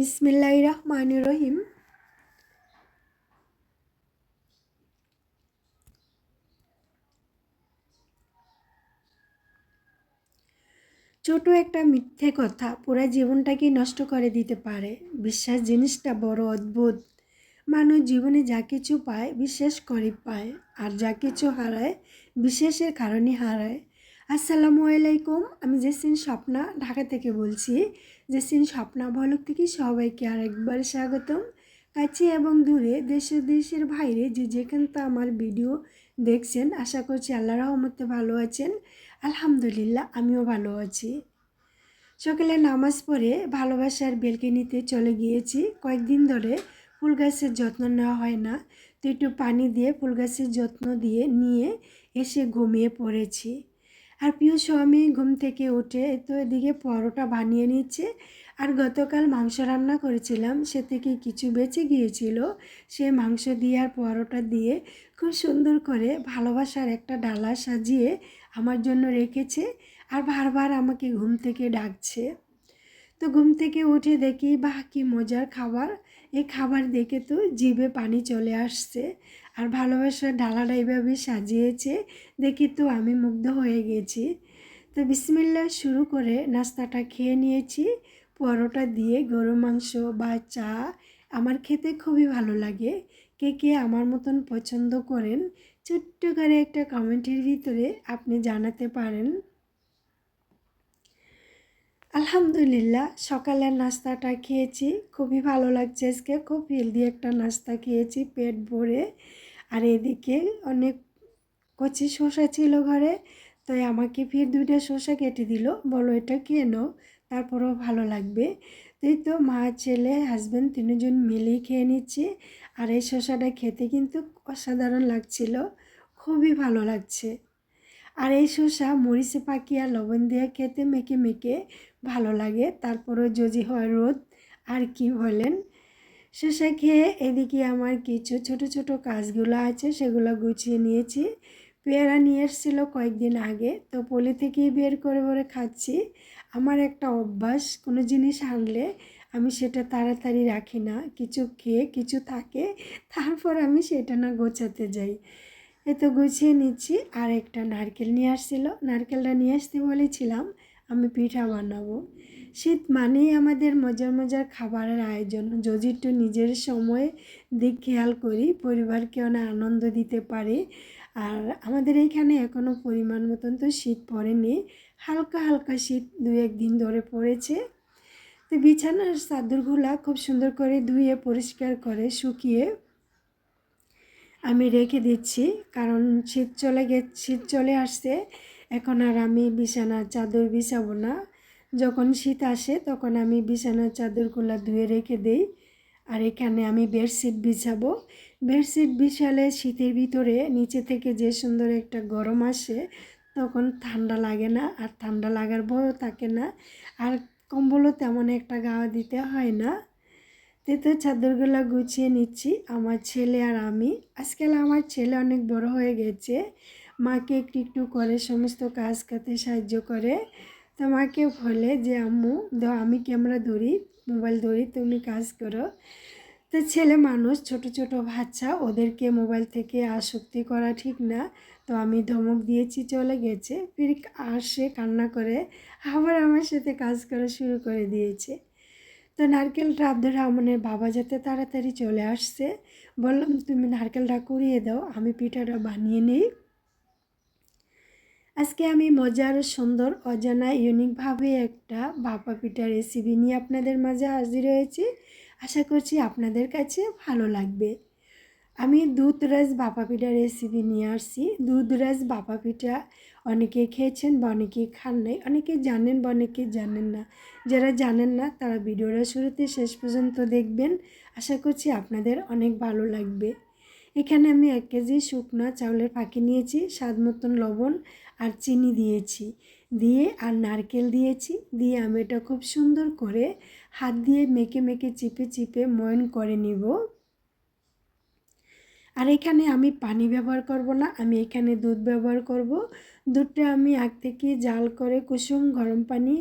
বিসমিল্লাহ রহমান রহিম ছোট একটা মিথ্যে কথা পুরো জীবনটাকে নষ্ট করে দিতে পারে। বিশ্বাস জিনিসটা বড় অদ্ভুত। মানুষ জীবনে যা কিছু পায় বিশ্বাস করে পায়, আর যা কিছু হারায় বিশ্বাসের কারণে হারায়। আসসালামু আলাইকুম, আমি জেসিন স্বপ্না, ঢাকা থেকে বলছি। জেসিন স্বপ্না ভলক থেকে সবাইকে আরেকবার স্বাগতম। কাছে এবং দূরে দেশে দেশের বাইরে যে যেখান তো আমার ভিডিও দেখছেন, আশা করছি আল্লাহ রহমতে ভালো আছেন। আলহামদুলিল্লাহ, আমিও ভালো আছি। সকালে নামাজ পড়ে ভালোবাসার বেলকেনিতে চলে গিয়েছি। কয়েকদিন ধরে ফুল গাছের যত্ন নেওয়া হয় না, তো একটু পানি দিয়ে ফুল গাছের যত্ন দিয়ে নিয়ে এসে ঘুমিয়ে পড়েছি। আর প্রিয় স্বামী ঘুম থেকে উঠে তো এদিকে পরোটা বানিয়ে নিচ্ছে। আর গতকাল মাংস রান্না করেছিলাম, সে থেকে কিছু বেঁচে গিয়েছিল। সে মাংস দিয়ে আর পরোটা দিয়ে খুব সুন্দর করে ভালোবাসার একটা ডালা সাজিয়ে আমার জন্য রেখেছে আর বারবার আমাকে ঘুম থেকে ডাকছে। তো ঘুম থেকে উঠে দেখি, বাহ, কি মজার খাবার। এই খাবার দেখে তো জিভে পানি চলে আসছে। আর ভালোবাসার ডালাটা এইভাবে সাজিয়েছে দেখি তো আমি মুগ্ধ হয়ে গেছি। তো বিসমিল্লা শুরু করে নাস্তাটা খেয়ে নিয়েছি। পরোটা দিয়ে গরু মাংস বা চা আমার খেতে খুবই ভালো লাগে। কে কে আমার মতন পছন্দ করেন ছোট্ট করে একটা কমেন্টের ভিতরে আপনি জানাতে পারেন। আলহামদুলিল্লাহ, সকালের নাস্তাটা খেয়েছি। খুবই ভালো লাগছে আজকে। খুব হেলদি একটা নাস্তা খেয়েছি পেট ভরে। আর এদিকে অনেক কচি শসা ছিল ঘরে, তাই আমাকে ফির দুইটা শসা কেটে দিল। বলো, এটা খেয়ে নাও? তারপরেও ভালো লাগবে। তাই তো মা, ছেলে হাজব্যান্ড তিনজন মিলেই খেয়ে নিচ্ছি। আর এই শসাটা খেতে কিন্তু অসাধারণ লাগছিল। খুবই ভালো লাগছে। আর এই শসা মরিচে পাকি আর লবণ দিয়ে খেতে মেখে মেখে ভালো লাগে। তারপরেও যদি হয় রোদ, আর কি বলেন? শেষে খেয়ে এদিকে আমার কিছু ছোট ছোট কাজগুলো আছে, সেগুলো গুছিয়ে নিয়েছি। পেয়ারা নিয়ে এসেছিল কয়েকদিন আগে, তো পলি থেকেই বের করে করে খাচ্ছি। আমার একটা অভ্যাস, কোনো জিনিস আনলে আমি সেটা তাড়াতাড়ি রাখি না। কিছু খেয়ে কিছু থাকে, তারপর আমি সেটা না গোছাতে যাই। এ তো গুছিয়ে নিচ্ছি। আর একটা নারকেল নিয়ে আসছিল। নারকেলটা নিয়ে আসতে বলেছিলাম। আমি পিঠা বানাবো। শীত মানেই আমাদের মজার মজার খাবারের আয়োজন। যদি একটু নিজের সময় দিক খেয়াল করি, পরিবারকে অনেক আনন্দ দিতে পারে। আর আমাদের এইখানে এখনও পরিমাণ মতন তো শীত পড়েনি। হালকা হালকা শীত দু একদিন ধরে পড়েছে। তো বিছানার চাদরগুলা খুব সুন্দর করে ধুয়ে, পরিষ্কার করে শুকিয়ে আমি রেখে দিচ্ছি। কারণ শীত চলে গে, শীত চলে আসছে। এখন আর আমি বিছানার চাদর বিছাবো না। যখন শীত আসে, তখন আমি বিছানার চাদরগুলো ধুয়ে রেখে দিই। আর এখানে আমি বেডশিট বিছাবো। বেডশিট বিছালে শীতের ভিতরে নিচে থেকে যে সুন্দর একটা গরম আসে, তখন ঠান্ডা লাগে না আর ঠান্ডা লাগার ভয়ও থাকে না। আর কম্বলও তেমন একটা গাওয়া দিতে হয় না। তেতো চাদরগুলো গুছিয়ে নিচ্ছি, আমার ছেলে আর আমি। আজকাল আমার ছেলে অনেক বড় হয়ে গেছে। মাকে একটু একটু করে সমস্ত কাজ কাতে সাহায্য করে। তো মাকে বলে যে, আম্মু আমি ক্যামেরা ধরি, মোবাইল ধরি, তুমি কাজ করো। তো ছেলে মানুষ, ছোট ছোট বাচ্চা, ওদেরকে মোবাইল থেকে আসক্তি করা ঠিক না। তো আমি ধমক দিয়েছি, চলে গেছে। ফির আসে কান্না করে আবার আমার সাথে কাজ করা শুরু করে দিয়েছে। তো নারকেলটা আব্দুর রহমানের বাবা যাতে তাড়াতাড়ি চলে আসছে, বললাম, তুমি নারকেলটা কুড়িয়ে দাও, আমি পিঠাটা বানিয়ে নিই। আজকে আমি মজার, সুন্দর, অজানা ইউনিকভাবে একটা ভাপা পিঠা রেসিপি নিয়ে আপনাদের মাঝে হাজির হয়েছি। আশা করছি আপনাদের কাছে ভালো লাগবে। আমি দুধ দুধরাজ বাপা পিঠা রেসিপি নিয়ে আসছি। দুধ দুধরাজ বাপা পিঠা অনেকে খেয়েছেন বা অনেকে খান নাই, অনেকে জানেন বা অনেকে জানেন না। যারা জানেন না, তারা ভিডিওটা শুরুতে শেষ পর্যন্ত দেখবেন। আশা করছি আপনাদের অনেক ভালো লাগবে। এখানে আমি এক কেজি শুকনো চাউলের পাখি নিয়েছি, স্বাদ মতন লবণ আর চিনি দিয়েছি। দিয়ে আর নারকেল দিয়েছি। দিয়ে আমি এটা খুব সুন্দর করে হাত দিয়ে মেখে মেখে চিপে চিপে ময়ন করে নিব। আর এখানে আমি পানি ব্যবহার করব না, আমি এখানে দুধ ব্যবহার করব। দুধটা আমি আগ থেকে জাল করে কুসুম গরম পানি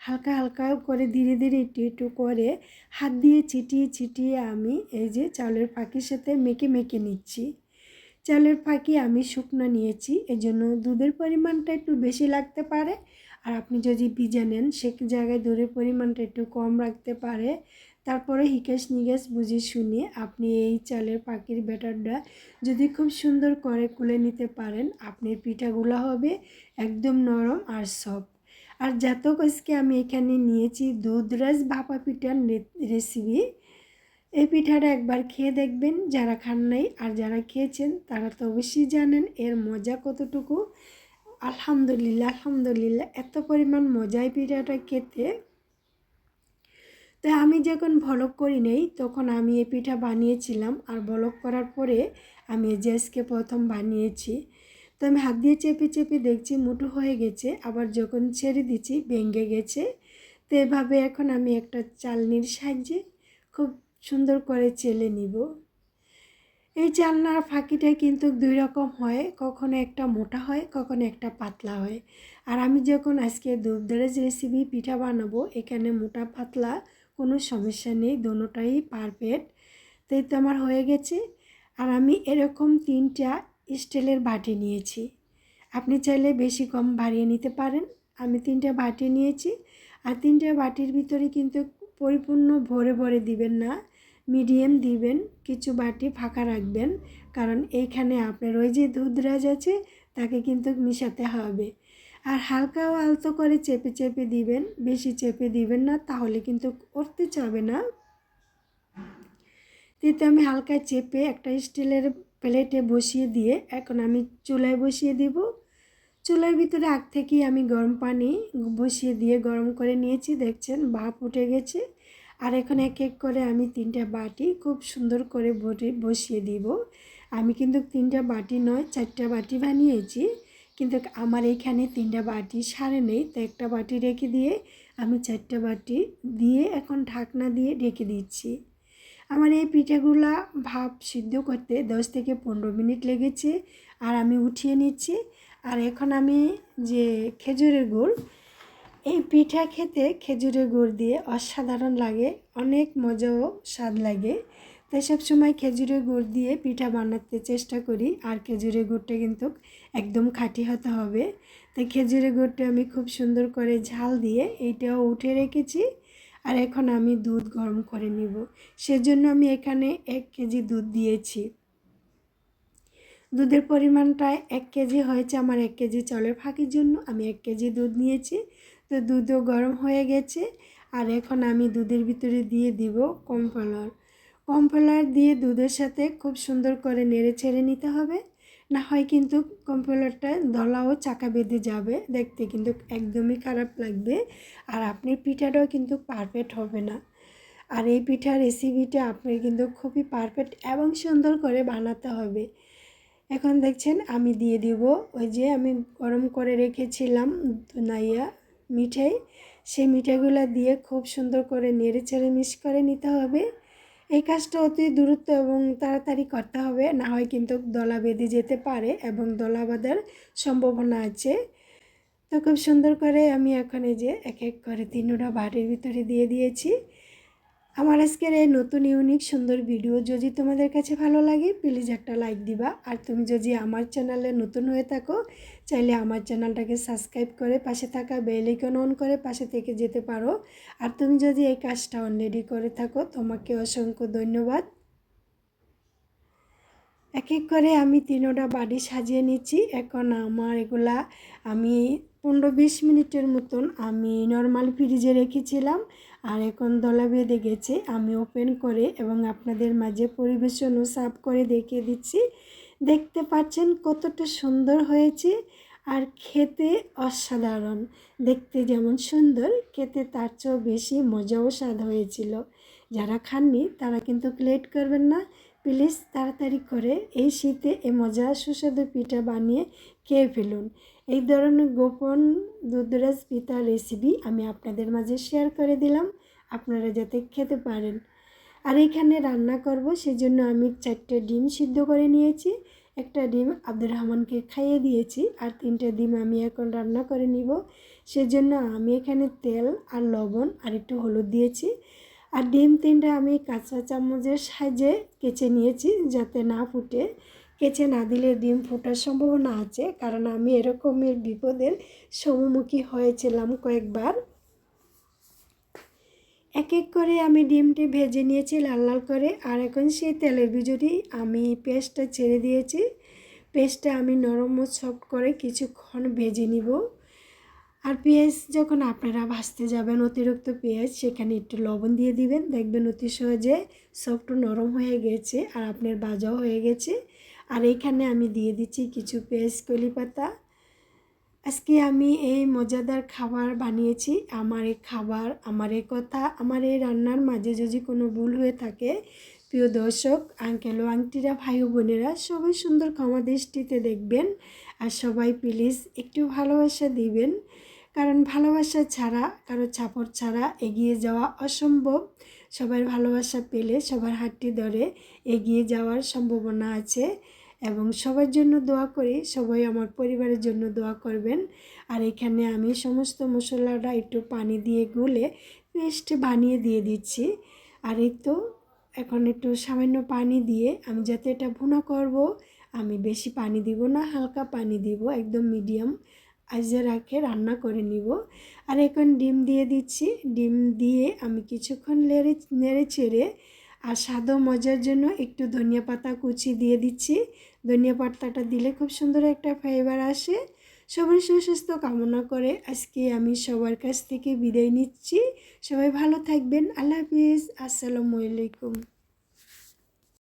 হালকা হালকা করে ধীরে ধীরে একটু একটু করে হাত দিয়ে ছিটিয়ে ছিটিয়ে আমি এই যে চাউলের ফাঁকির সাথে মেখে মেখে নিচ্ছি। চালের ফাঁকি আমি শুকনো নিয়েছি, এজন্য দুধের পরিমাণটা একটু বেশি লাগতে পারে। আর আপনি যদি ভিজে নেন, সে জায়গায় দুধের পরিমাণটা একটু কম রাখতে পারে। তারপরে হিকেশ নিকেশ বুঝে শুনে আপনি এই চালের পাখির ব্যাটারটা যদি খুব সুন্দর করে কুলে নিতে পারেন, আপনার পিঠাগুলো হবে একদম নরম আর সফট। আর জাতক আজকে আমি এখানে নিয়েছি দুধ দুধরাজ ভাপা পিঠার রেসিপি এই পিঠাটা একবার খেয়ে দেখবেন, যারা খান নাই আর যারা খেয়েছেন, তারা তো অবশ্যই জানেন এর মজা কতটুকু। আলহামদুলিল্লাহ আলহামদুলিল্লাহ, এত পরিমাণ মজাই পিঠাটা খেতে। তো আমি যখন ভলক করি নেই, তখন আমি এই পিঠা বানিয়েছিলাম আর ভলক করার পরে আমি জেসকে প্রথম বানিয়েছি। তো আমি হাত দিয়ে চেপে চেপে দেখছি মুঠো হয়ে গেছে, আবার যখন ছেড়ে দিচ্ছি ভেঙে গেছে। তো এভাবে এখন আমি একটা চালনির সাহায্যে খুব সুন্দর করে চেলে নিব। এই চালনার ফাঁকিটা কিন্তু দুই রকম হয়, কখনো একটা মোটা হয়, কখনো একটা পাতলা হয়। আর আমি যখন আজকে দুধদারেজ রেসিপি পিঠা বানাবো, এখানে মোটা পাতলা কোনো সমস্যা নেই, দোনোটাই পারফেক্ট তাই তো আমার হয়ে গেছে। আর আমি এরকম তিনটা স্টিলের বাটি নিয়েছি। আপনি চাইলে বেশি কম বাড়িয়ে নিতে পারেন। আমি তিনটা বাটি নিয়েছি। আর তিনটা বাটির ভিতরে কিন্তু পরিপূর্ণ ভরে ভরে দিবেন না। মিডিয়াম দিবেন, কিছু বাটি ফাঁকা রাখবেন। কারণ এইখানে আপনার ওই যে দুধরাজ আছে, তাকে কিন্তু মিশাতে হবে। আর হালকা ও আলতো করে চেপে চেপে দিবেন, বেশি চেপে দিবেন না, তাহলে কিন্তু করতে চাবে না। দিতে আমি হালকা চেপে একটা স্টিলের প্লেটে বসিয়ে দিয়ে এখন আমি চুলায় বসিয়ে দিব। চুলার ভিতরে আগ থেকেই আমি গরম পানি বসিয়ে দিয়ে গরম করে নিয়েছি, দেখছেন ভাপ উঠে গেছে। আর এখন এক এক করে আমি তিনটা বাটি খুব সুন্দর করে বসিয়ে দিব। আমি কিন্তু তিনটা বাটি নয়, চারটা বাটি বানিয়েছি। কিন্তু আমার এখানে তিনটা বাটি সারে নেই, তো একটা বাটি রেখে দিয়ে আমি চারটা বাটি দিয়ে এখন ঢাকনা দিয়ে ঢেকে দিচ্ছি। আমার এই পিঠাগুলা ভাপ সিদ্ধ করতে দশ থেকে পনেরো মিনিট লেগেছে, আর আমি উঠিয়ে নিচ্ছি। আর এখন আমি যে খেজুরের গুড় এই পিঠা খেতে খেজুরের গুড় দিয়ে অসাধারণ লাগে, অনেক মজা ও স্বাদ লাগে। তাই সবসময় খেজুরের গুড় দিয়ে পিঠা বানাতে চেষ্টা করি, আর খেজুরের গুড়টা কিন্তু একদম খাঁটি হতে হবে। তাই খেজুরের গুড়টা আমি খুব সুন্দর করে ঝাল দিয়ে এইটাও উঠে রেখেছি, আর এখন আমি দুধ গরম করে নিব। সেজন্য আমি এখানে এক কেজি দুধ দিয়েছি। দুধের পরিমাণটা এক কেজি হয়েছে, আমার এক কেজি চলের ফাঁকির জন্য আমি এক কেজি দুধ নিয়েছি। তো দুধও গরম হয়ে গেছে। আর এখন আমি দুধের ভিতরে দিয়ে দিব কমফলার কমফলার দিয়ে দুধের সাথে খুব সুন্দর করে নেড়ে ছেড়ে নিতে হবে। না হয় কিন্তু কমফলারটা দলাও চাকা বেঁধে যাবে। দেখতে কিন্তু একদমই খারাপ লাগবে। আর আপনার পিঠাটাও কিন্তু পারফেক্ট হবে না। আর এই পিঠার রেসিপিটা আপনার কিন্তু খুবই পারফেক্ট এবং সুন্দর করে বানাতে হবে। এখন দেখছেন আমি দিয়ে দিব। ওই যে আমি গরম করে রেখেছিলাম নাইয়া মিঠাই। সেই মিঠাইগুলো দিয়ে খুব সুন্দর করে নেড়ে চেড়ে করে নিতে হবে। এই কাজটা অতি দূরত্ব এবং তাড়াতাড়ি করতে হবে, না হয় কিন্তু দলা বেঁধে যেতে পারে এবং দলা বাঁধার সম্ভাবনা আছে। তো খুব সুন্দর করে আমি এখন এই যে এক এক করে তিনটা বাড়ির ভিতরে দিয়ে দিয়েছি। আমার আজকের এই নতুন ইউনিক সুন্দর ভিডিও যদি তোমাদের কাছে ভালো লাগে প্লিজ একটা লাইক দিবা। আর তুমি যদি আমার চ্যানেলে নতুন হয়ে থাকো, চাইলে আমার চ্যানেলটাকে সাবস্ক্রাইব করে পাশে থাকা বেল আইকন অন করে পাশে থেকে যেতে পারো। আর তুমি যদি এই কাজটা অলরেডি করে থাকো, তোমাকে অসংখ্য ধন্যবাদ। এক এক করে আমি তিনোটা বাড়ি সাজিয়ে নিচ্ছি। এখন আমার এগুলা আমি পনেরো বিশ মিনিটের মতন আমি নর্মাল ফ্রিজে রেখেছিলাম আর এখন দলা বেঁধে গেছে। আমি ওপেন করে এবং আপনাদের মাঝে পরিবেশন ও সার্ভ করে দেখিয়ে দিচ্ছি। দেখতে পাচ্ছেন কতটা সুন্দর হয়েছে আর খেতে অসাধারণ। দেখতে যেমন সুন্দর, খেতে তার চেয়েও বেশি মজাও স্বাদ হয়েছিল। যারা খাননি তারা কিন্তু লেট করবেন না। প্লিজ তাড়াতাড়ি করে এই শীতে এ মজা সুস্বাদু পিঠা বানিয়ে খেয়ে ফেলুন। এই ধরনের গোপন দুধরাজ পিতার রেসিপি আমি আপনাদের মাঝে শেয়ার করে দিলাম, আপনারা যাতে খেতে পারেন। আর এখানে রান্না করব, সেজন্য আমি চারটে ডিম সিদ্ধ করে নিয়েছি, একটা ডিম আব্দুর রহমানকে খাইয়ে দিয়েছি, আর তিনটে ডিম আমি এখন রান্না করে নিব। সেজন্য আমি এখানে তেল আর লবণ আর একটু হলুদ দিয়েছি। আর ডিম তিনটা আমি কাঁচা চামচের সাহায্যে কেচে নিয়েছি যাতে না ফুটে। কেচে না দিলে ডিম ফোটার সম্ভাবনা আছে, কারণ আমি এরকমের বিপদের সম্মুখী হয়েছিলাম কয়েকবার। এক এক করে আমি ডিমটি ভেজে নিয়েছি লাল লাল করে, আর এখন সেই তেলের ভিজুরি আমি পেস্টটা ছেড়ে দিয়েছি। পেস্টটা আমি নরম সফট করে কিছুক্ষণ ভেজে নিব। আর পেঁয়াজ যখন আপনারা ভাজতে যাবেন অতিরিক্ত পেঁয়াজ, সেখানে একটু লবণ দিয়ে দিবেন। দেখবেন অতি সহজে সফট নরম হয়ে গেছে আর আপনার ভাজাও হয়ে গেছে। আর এখানে আমি দিয়ে দিচ্ছি কিছু পেঁয়াজ কলি পাতা আজকে আমি এই মজাদার খাবার বানিয়েছি। আমার এই খাবার, আমার এই কথা, আমার এই রান্নার মাঝে যদি কোনো ভুল হয়ে থাকে, প্রিয় দর্শক আঙ্কেল ও আংটিরা ভাই বোনেরা সবাই সুন্দর ক্ষমা দৃষ্টিতে দেখবেন। আর সবাই প্লিজ একটু ভালোবাসা দিবেন। কারণ ভালোবাসা ছাড়া, কারও ছাপড় ছাড়া এগিয়ে যাওয়া অসম্ভব। সবার ভালোবাসা পেলে সবার হাতটি ধরে এগিয়ে যাওয়ার সম্ভাবনা আছে এবং সবার জন্য দোয়া করি, সবাই আমার পরিবারের জন্য দোয়া করবেন। আর এখানে আমি সমস্ত মশলাটা একটু পানি দিয়ে গুলে পেস্ট বানিয়ে দিয়ে দিচ্ছি। আর এই তো এখন একটু সামান্য পানি দিয়ে আমি যাতে এটা ভুনা করব, আমি বেশি পানি দিব না, হালকা পানি দিব, একদম মিডিয়াম। আজে রাখে রান্না করে নিব। আর এখন ডিম দিয়ে দিচ্ছি। ডিম দিয়ে আমি কিছুক্ষণ লেড়ে, নেড়ে চেড়ে আর স্বাদ মজার জন্য একটু ধনিয়া পাতা কুচি দিয়ে দিচ্ছি। ধনিয়া পাতাটা দিলে খুব সুন্দর একটা ফ্লেভার আসে। সবার সুস্বাস্থ্য কামনা করে আজকে আমি সবার কাছ থেকে বিদায় নিচ্ছি। সবাই ভালো থাকবেন। আল্লাহ হাফিজ। আসসালামু আলাইকুম।